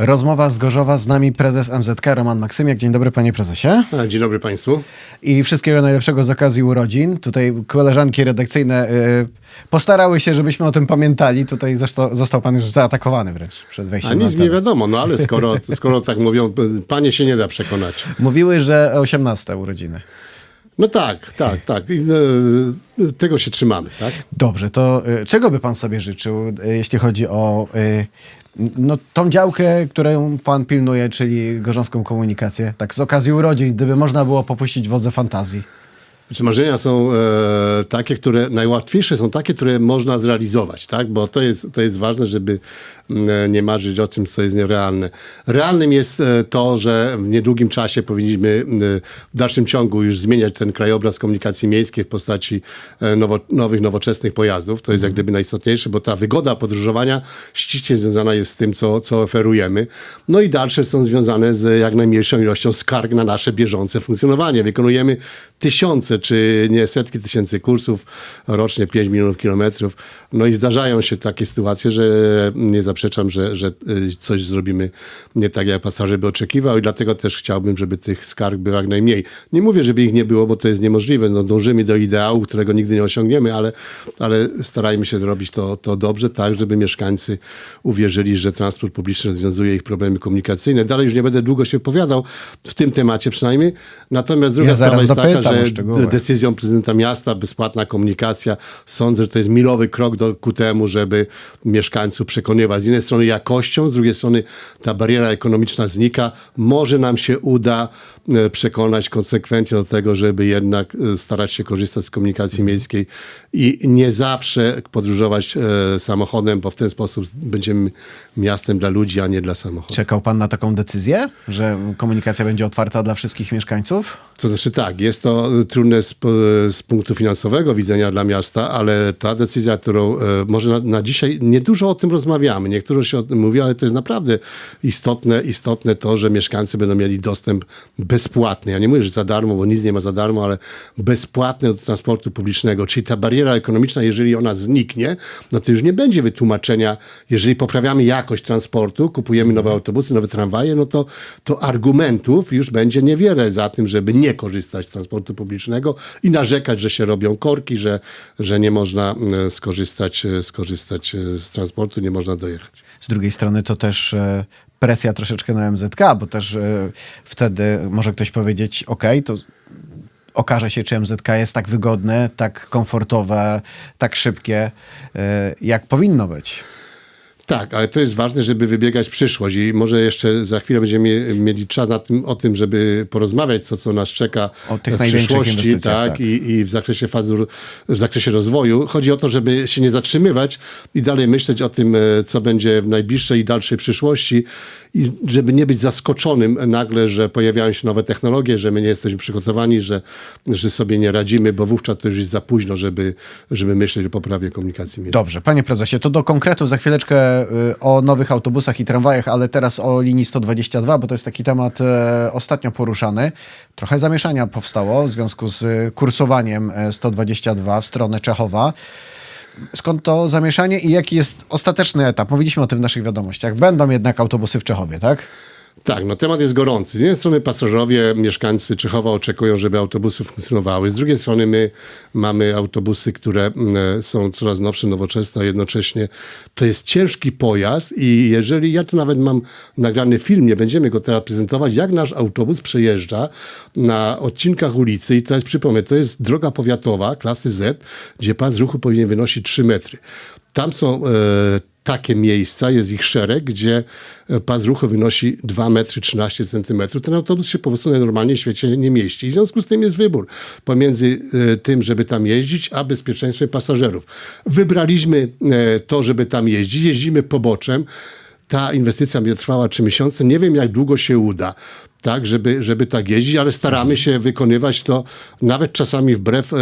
Rozmowa z Gorzowa, z nami prezes MZK Roman Maksymiak. Dzień dobry panie prezesie. A, Dzień dobry Państwu. I wszystkiego najlepszego z okazji urodzin. Tutaj koleżanki redakcyjne y, postarały się, żebyśmy o tym pamiętali. Tutaj został, został pan już zaatakowany wręcz przed A wejściem na nic nie wiadomo, no ale skoro, skoro tak mówią, panie się nie da przekonać. Mówiły, że 18 urodziny. No tak, tak, tak. E, tego się trzymamy, tak? Dobrze, to y, czego by pan sobie życzył, y, jeśli chodzi o no, tą działkę, którą pan pilnuje, czyli gorząską komunikację? Tak z okazji urodzin, gdyby można było popuścić wodze fantazji. Czy marzenia są e, takie, które najłatwiejsze są takie, które można zrealizować, tak? Bo to jest, to jest ważne, żeby mm, nie marzyć o tym, co jest nierealne. Realnym jest e, to, że w niedługim czasie powinniśmy m, w dalszym ciągu już zmieniać ten krajobraz komunikacji miejskiej w postaci e, nowo, nowych, nowoczesnych pojazdów. To jest jak gdyby najistotniejsze, bo ta wygoda podróżowania ściśle związana jest z tym, co, co oferujemy. No i dalsze są związane z jak najmniejszą ilością skarg na nasze bieżące funkcjonowanie. Wykonujemy tysiące, czy nie setki tysięcy kursów rocznie, 5 milionów kilometrów. No i zdarzają się takie sytuacje, że nie zaprzeczam, że, że y, coś zrobimy nie tak, jak pasażer by oczekiwał i dlatego też chciałbym, żeby tych skarg było jak najmniej. Nie mówię, żeby ich nie było, bo to jest niemożliwe. No, dążymy do ideału, którego nigdy nie osiągniemy, ale, ale starajmy się zrobić to, to dobrze, tak, żeby mieszkańcy uwierzyli, że transport publiczny rozwiązuje ich problemy komunikacyjne. Dalej już nie będę długo się opowiadał w tym temacie przynajmniej. Natomiast druga Ja sprawa jest taka, że. Decyzją prezydenta miasta, bezpłatna komunikacja. Sądzę, że to jest milowy krok do, ku temu, żeby mieszkańców przekonywać. Z jednej strony jakością, z drugiej strony ta bariera ekonomiczna znika. Może nam się uda e, przekonać konsekwentnie do tego, żeby jednak e, starać się korzystać z komunikacji miejskiej i nie zawsze podróżować e, samochodem, bo w ten sposób będziemy miastem dla ludzi, a nie dla samochodów. Czekał pan na taką decyzję, że komunikacja będzie otwarta dla wszystkich mieszkańców? To znaczy tak, jest to trudne z, z punktu finansowego widzenia dla miasta, ale ta decyzja, którą e, może na, na dzisiaj niedużo o tym rozmawiamy, niektórzy się o tym mówią, ale to jest naprawdę istotne, istotne to, że mieszkańcy będą mieli dostęp bezpłatny. Ja nie mówię, że za darmo, bo nic nie ma za darmo, ale bezpłatny do transportu publicznego, czyli ta bariera ekonomiczna, jeżeli ona zniknie, no to już nie będzie wytłumaczenia, jeżeli poprawiamy jakość transportu, kupujemy nowe autobusy, nowe tramwaje, no to, to argumentów już będzie niewiele za tym, żeby nie korzystać z transportu publicznego i narzekać, że się robią korki, że, że nie można mm, skorzystać, e, skorzystać e, z transportu, nie można dojechać. Z drugiej strony to też e, presja troszeczkę na MZK, bo też wtedy może ktoś powiedzieć, ok, to okaże się, czy MZK jest tak wygodne, tak komfortowe, tak szybkie, jak powinno być. Tak, ale to jest ważne, żeby wybiegać w przyszłość i może jeszcze za chwilę będziemy mieli czas na tym, o tym, żeby porozmawiać, co, co nas czeka O tych w przyszłości tak, tak. I, i w zakresie fazy, w zakresie rozwoju. Chodzi o to, żeby się nie zatrzymywać i dalej myśleć o tym, e, co będzie w najbliższej i dalszej przyszłości i żeby nie być zaskoczonym nagle, że pojawiają się nowe technologie, że my nie jesteśmy przygotowani, że, że sobie nie radzimy, bo wówczas to już jest za późno, żeby, żeby myśleć o poprawie komunikacji miejskiej. Dobrze, panie prezesie, to do konkretu za chwileczkę y, o nowych autobusach i tramwajach, ale teraz o linii 122, bo to jest taki temat e, ostatnio poruszany. Trochę zamieszania powstało w związku z kursowaniem e, 122 w stronę Czechowa. Skąd to zamieszanie i jaki jest ostateczny etap? Mówiliśmy o tym w naszych wiadomościach. Będą jednak autobusy w Czechowie, tak? Tak, no temat jest gorący. Z jednej strony pasażerowie, mieszkańcy Czechowa oczekują, żeby autobusy funkcjonowały. Z drugiej strony my mamy autobusy, które mm, są coraz nowsze, nowoczesne, a jednocześnie to jest ciężki pojazd i jeżeli, ja tu nawet mam nagrany film, nie będziemy go teraz prezentować, jak nasz autobus przejeżdża na odcinkach ulicy i teraz przypomnę, to jest droga powiatowa klasy Z, gdzie pas ruchu powinien wynosić 3 metry. Tam są e, takie miejsca, jest ich szereg, gdzie e, pas ruchu wynosi 2 metry 13 centymetrów. Ten autobus się po prostu normalnie w świecie nie mieści. I w związku z tym jest wybór pomiędzy e, tym, żeby tam jeździć, a bezpieczeństwem pasażerów. Wybraliśmy e, to, żeby tam jeździć. Jeździmy poboczem. Ta inwestycja będzie trwała trzy miesiące. Nie wiem, jak długo się uda. Tak, żeby, żeby tak jeździć, ale staramy się wykonywać to nawet czasami wbrew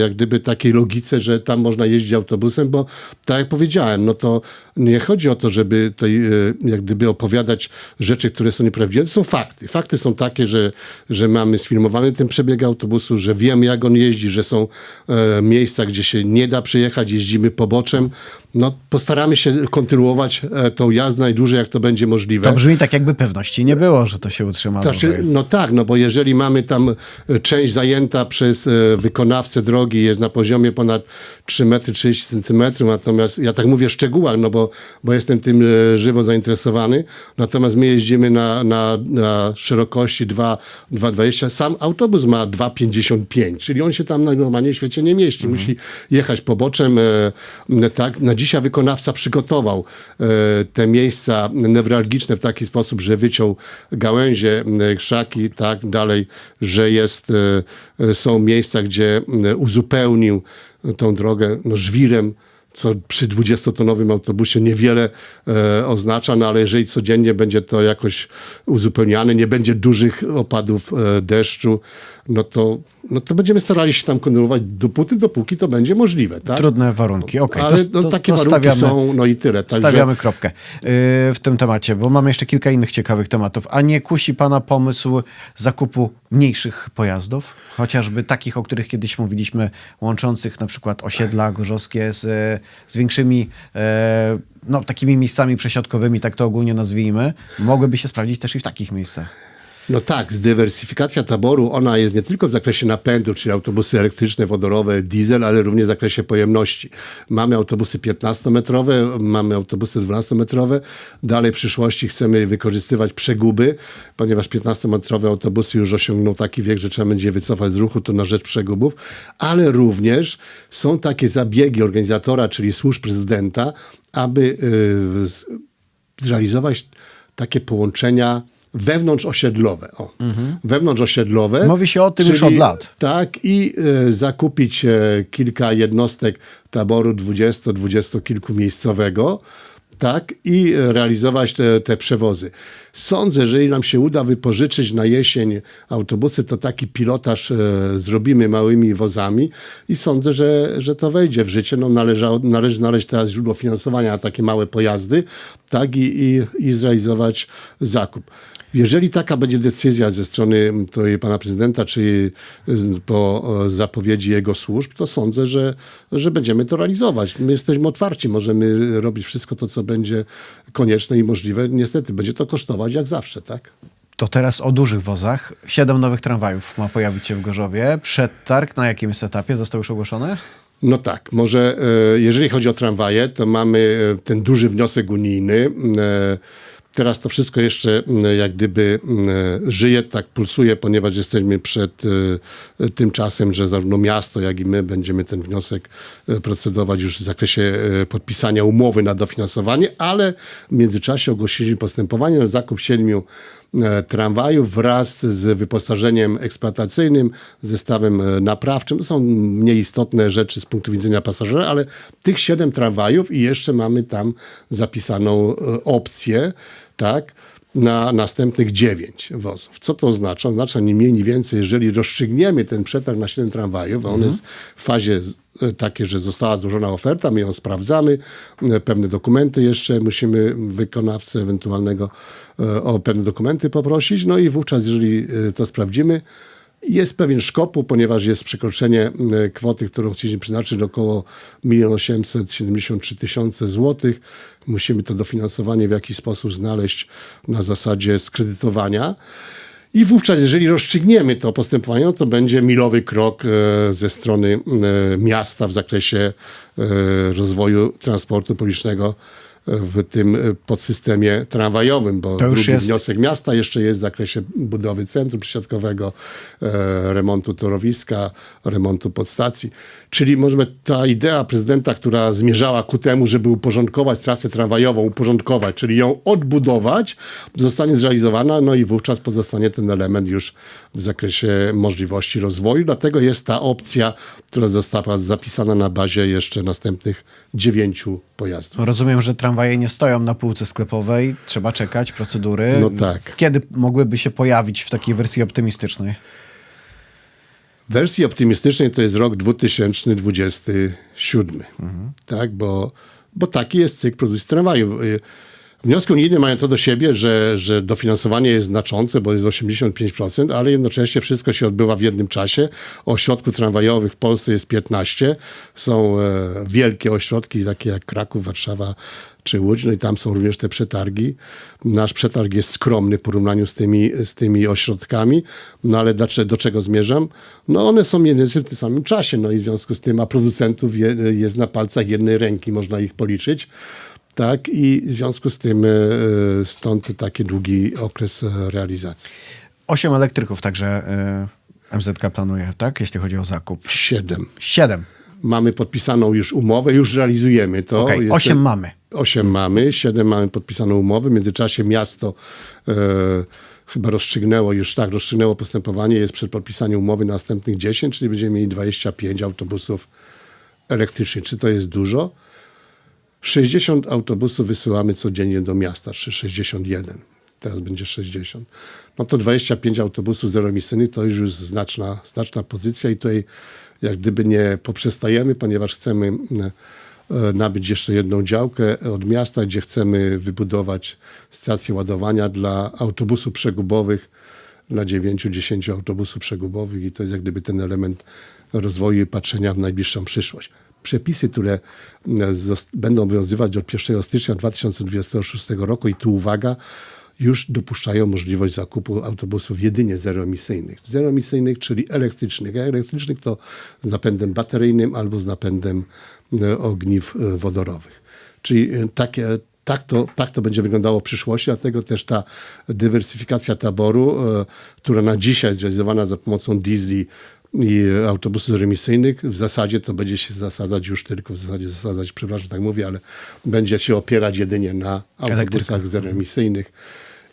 jak gdyby takiej logice, że tam można jeździć autobusem, bo tak jak powiedziałem, no to nie chodzi o to, żeby e, jak gdyby opowiadać rzeczy, które są nieprawdziwe, to są fakty. Fakty są takie, że, że mamy sfilmowany ten przebieg autobusu, że wiemy jak on jeździ, że są e, miejsca, gdzie się nie da przejechać, jeździmy poboczem. No postaramy się kontynuować e, tą jazdę najdłużej, jak to będzie możliwe. To brzmi tak, jakby pewności nie było, że to się utrzyma. Znaczy, no tak, no bo jeżeli mamy tam e, część zajęta przez e, wykonawcę drogi, jest na poziomie ponad 3 metry 30 centymetrów, natomiast ja tak mówię w szczegółach, no bo, bo jestem tym e, żywo zainteresowany, natomiast my jeździmy na, na, na szerokości 2 2,20, sam autobus ma 2,55, czyli on się tam na normalnie w świecie nie mieści, musi jechać poboczem, e, tak, na dzisiaj wykonawca przygotował e, te miejsca newralgiczne w taki sposób, że wyciął gałęzie, krzaki, tak dalej, że jest, e, e, są miejsca, gdzie e, uzupełnił tą drogę no, żwirem, co przy 20-tonowym autobusie niewiele e, oznacza, no ale jeżeli codziennie będzie to jakoś uzupełniane, nie będzie dużych opadów e, deszczu, no to, no to będziemy starali się tam kontynuować dopóty, dopóki to będzie możliwe. Tak? Trudne warunki. Okej, Ale to, no, takie to warunki są, no i tyle. Także, Stawiamy kropkę yy, w tym temacie, bo mamy jeszcze kilka innych ciekawych tematów. A nie kusi pana pomysł zakupu mniejszych pojazdów? Chociażby takich, o których kiedyś mówiliśmy, łączących na przykład osiedla gorzowskie z, z większymi e, no, takimi miejscami przesiadkowymi, tak to ogólnie nazwijmy. Mogłyby się sprawdzić też i w takich miejscach. No tak, zdywersyfikacja taboru, ona jest nie tylko w zakresie napędu, czyli autobusy elektryczne, wodorowe, diesel, ale również w zakresie pojemności. Mamy autobusy 15-metrowe, mamy autobusy 12-metrowe. Dalej w przyszłości chcemy wykorzystywać przeguby, ponieważ 15-metrowe autobusy już osiągną taki wiek, że trzeba będzie wycofać z ruchu, to na rzecz przegubów, ale również są takie zabiegi organizatora, czyli służb prezydenta, aby yy, zrealizować takie połączenia wewnątrzosiedlowe. O. Wewnątrzosiedlowe. Mówi się o tym już od lat. Tak, i e, zakupić e, kilka jednostek taboru 20-20 kilku miejscowego. Tak, i e, realizować te, te przewozy. Sądzę, że jeżeli nam się uda wypożyczyć na jesień autobusy, to taki pilotaż zrobimy małymi wozami i sądzę, że, że to wejdzie w życie. No, należa, należy znaleźć teraz źródło finansowania na takie małe pojazdy, tak, i, i, i zrealizować zakup. Jeżeli taka będzie decyzja ze strony tutaj pana prezydenta, czy y, po e, zapowiedzi jego służb, to sądzę, że, że będziemy to realizować. My jesteśmy otwarci, możemy robić wszystko to, co będzie konieczne i możliwe. Niestety, będzie to kosztować jak zawsze, tak? To teraz o dużych wozach. Siedem nowych tramwajów ma pojawić się w Gorzowie. Przetarg na jakim jest etapie? Został już ogłoszony? No tak, może e, jeżeli chodzi o tramwaje, to mamy e, ten duży wniosek unijny. Teraz to wszystko jeszcze m, jak gdyby m, żyje, tak pulsuje, ponieważ jesteśmy przed e, tym czasem, że zarówno miasto, jak i my będziemy ten wniosek e, procedować już w zakresie e, podpisania umowy na dofinansowanie, ale w międzyczasie ogłosiliśmy postępowanie na zakup siedmiu tramwajów wraz z wyposażeniem eksploatacyjnym, zestawem naprawczym. To są mniej istotne rzeczy z punktu widzenia pasażera, ale tych siedem tramwajów i jeszcze mamy tam zapisaną opcję, tak, na następnych dziewięć wozów. Co to oznacza? Oznacza nie mniej, nie więcej, jeżeli rozstrzygniemy ten przetarg na 7 tramwajów, a on jest w fazie e, takiej, że została złożona oferta, my ją sprawdzamy, e, pewne dokumenty jeszcze musimy wykonawcę ewentualnego e, o pewne dokumenty poprosić, no i wówczas, jeżeli to sprawdzimy, jest pewien szkopu, ponieważ jest przekroczenie e, kwoty, którą chcieliśmy przeznaczyć około 1 873 tysiące złotych. Musimy to dofinansowanie w jakiś sposób znaleźć na zasadzie skredytowania. I wówczas, jeżeli rozstrzygniemy to postępowanie, no to będzie milowy krok e, ze strony e, miasta w zakresie rozwoju transportu publicznego w tym e, podsystemie tramwajowym, bo To już drugi jest- wniosek miasta jeszcze jest w zakresie budowy centrum przesiadkowego, e, remontu torowiska, remontu podstacji. Czyli możemy ta idea prezydenta, która zmierzała ku temu, żeby uporządkować trasę tramwajową, uporządkować, czyli ją odbudować, zostanie zrealizowana, no i wówczas pozostanie ten element już w zakresie możliwości rozwoju. Dlatego jest ta opcja, która została zapisana na bazie jeszcze następnych dziewięciu pojazdów. Rozumiem, że tramwaj tramwaje nie stoją na półce sklepowej, trzeba czekać, procedury. No tak. Kiedy mogłyby się pojawić w takiej wersji optymistycznej? W wersji optymistycznej to jest rok 2027. Tak, bo, bo taki jest cykl produkcji tramwajów. Wnioski unijne mają to do siebie, że, że dofinansowanie jest znaczące, bo jest 85%, ale jednocześnie wszystko się odbywa w jednym czasie. Ośrodków tramwajowych w Polsce jest 15. Są e, wielkie ośrodki, takie jak Kraków, Warszawa czy Łódź, no i tam są również te przetargi. Nasz przetarg jest skromny w porównaniu z tymi, z tymi ośrodkami, no ale dlaczego, do czego zmierzam? No one są mniej więcej w tym samym czasie, no i w związku z tym, a producentów je, jest na palcach jednej ręki, można ich policzyć. Tak, i w związku z tym e, stąd taki długi okres e, realizacji. Osiem elektryków także y, MZK planuje, tak? Jeśli chodzi o zakup. Siedem. Siedem. Mamy podpisaną już umowę, już realizujemy to. Okej, Jest- osiem mamy. Osiem mamy, siedem mamy podpisaną umowę. W międzyczasie miasto e, chyba rozstrzygnęło, już tak, rozstrzygnęło postępowanie, jest przed podpisaniem umowy na następnych 10, czyli będziemy mieli 25 autobusów elektrycznych. Czy to jest dużo? 60 autobusów wysyłamy codziennie do miasta, czy 61. Teraz będzie 60. No to 25 autobusów zeroemisyjnych to już jest znaczna, znaczna pozycja i tutaj jak gdyby nie poprzestajemy, ponieważ chcemy e, nabyć jeszcze jedną działkę od miasta, gdzie chcemy wybudować stację ładowania dla autobusów przegubowych, dla 9-10 autobusów przegubowych i to jest jak gdyby ten element rozwoju i patrzenia w najbliższą przyszłość. Przepisy, które e, będą obowiązywać od 1 stycznia 2026 roku i tu uwaga, już dopuszczają możliwość zakupu autobusów jedynie zeroemisyjnych. Zeroemisyjnych, czyli elektrycznych. A elektrycznych to z napędem bateryjnym albo z napędem e, ogniw e, wodorowych. Czyli takie, tak, to, tak to będzie wyglądało w przyszłości, dlatego też ta dywersyfikacja taboru, która na dzisiaj jest realizowana za pomocą diesli i autobusów remisyjnych, w zasadzie to będzie się zasadzać już tylko, w zasadzie zasadzać, przepraszam, tak mówię, ale będzie się opierać jedynie na autobusach zeroemisyjnych.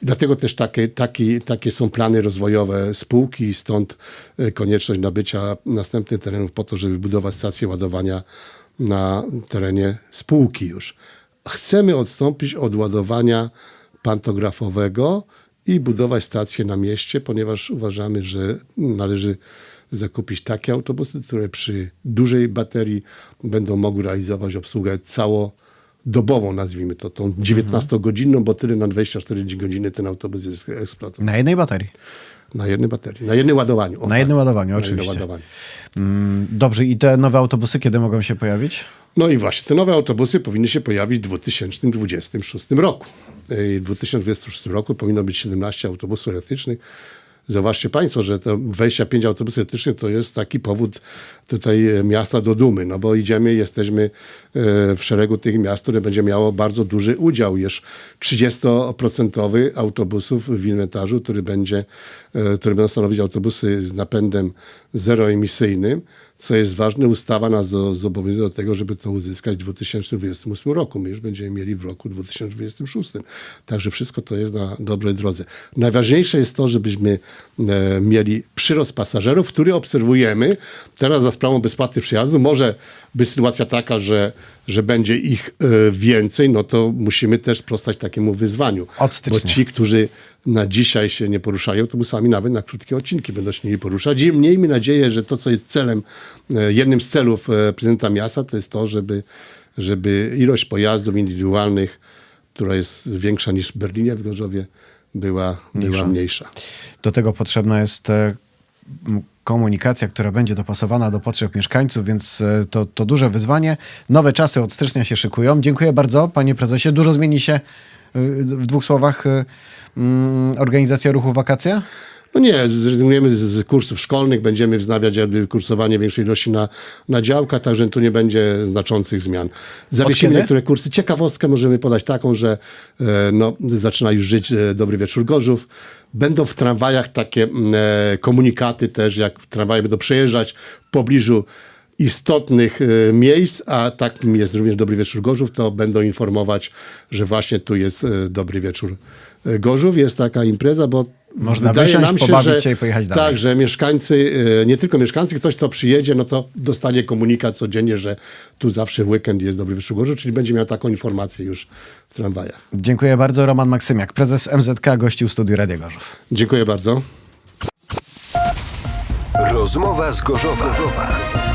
Dlatego też takie, takie, takie są plany rozwojowe spółki i stąd e, konieczność nabycia następnych terenów po to, żeby budować stację ładowania na terenie spółki już. Chcemy odstąpić od ładowania pantografowego i budować stację na mieście, ponieważ uważamy, że należy zakupić takie autobusy, które przy dużej baterii będą mogły realizować obsługę całodobową, nazwijmy to, tą 19-godzinną, bo tyle na 24 godziny ten autobus jest eksploatowany. Na jednej baterii. Na jednej baterii, na jednym ładowaniu. O, Na jednym tak. ładowaniu, Na jednym oczywiście. ładowaniu. Mm, Dobrze, i te nowe autobusy kiedy mogą się pojawić? No i właśnie, te nowe autobusy powinny się pojawić w 2026 roku. I W 2026 roku powinno być 17 autobusów elektrycznych. Zauważcie Państwo, że to 25 autobusów elektrycznych to jest taki powód tutaj e, miasta do dumy, no bo idziemy, jesteśmy e, w szeregu tych miast, które będzie miało bardzo duży udział, już 30% autobusów w inwentarzu, który będzie, e, który będą stanowić autobusy z napędem zeroemisyjnym, co jest ważne, ustawa nas zo- zobowiązuje do tego, żeby to uzyskać w 2028 roku. My już będziemy mieli w roku 2026. Także wszystko to jest na dobrej drodze. Najważniejsze jest to, żebyśmy e, mieli przyrost pasażerów, który obserwujemy. Teraz za sprawą bezpłatnych przyjazdów może być sytuacja taka, że, że będzie ich e, więcej, no to musimy też sprostać takiemu wyzwaniu. Od. Bo ci, którzy na dzisiaj się nie poruszają autobusami, nawet na krótkie odcinki będą się mieli poruszać. I miejmy nadzieję, że to, co jest celem, jednym z celów e, prezydenta miasta, to jest to, żeby, żeby ilość pojazdów indywidualnych, która jest większa niż w Berlinie, w Gorzowie, była, była mniejsza. Do tego potrzebna jest e, komunikacja, która będzie dopasowana do potrzeb mieszkańców, więc e, to, to duże wyzwanie. Nowe czasy od stycznia się szykują. Dziękuję bardzo, panie prezesie. Dużo zmieni się e, w dwóch słowach e, organizacja ruchu Wakacja? No nie, zrezygnujemy z, z kursów szkolnych, będziemy wznawiać jakby kursowanie większej ilości na, na działkach, także tu nie będzie znaczących zmian. Zawiesimy niektóre kursy. Ciekawostkę możemy podać taką, że e, no, zaczyna już żyć e, Dobry Wieczór Gorzów. Będą w tramwajach takie e, komunikaty też, jak tramwaje będą przejeżdżać w pobliżu istotnych e, miejsc, a takim jest również Dobry Wieczór Gorzów, to będą informować, że właśnie tu jest e, Dobry Wieczór e, Gorzów. Jest taka impreza, bo Można wydaje wysiąść, nam się, pobawić że, się i pojechać dalej. Tak, że mieszkańcy, e, nie tylko mieszkańcy, ktoś kto przyjedzie, no to dostanie komunikat codziennie, że tu zawsze w weekend jest dobry Gorzów, czyli będzie miał taką informację już w tramwajach. Dziękuję bardzo. Roman Maksymiak, prezes MZK, gościł w studiu Radia Gorzów. Dziękuję bardzo. Rozmowa z Gorzowa.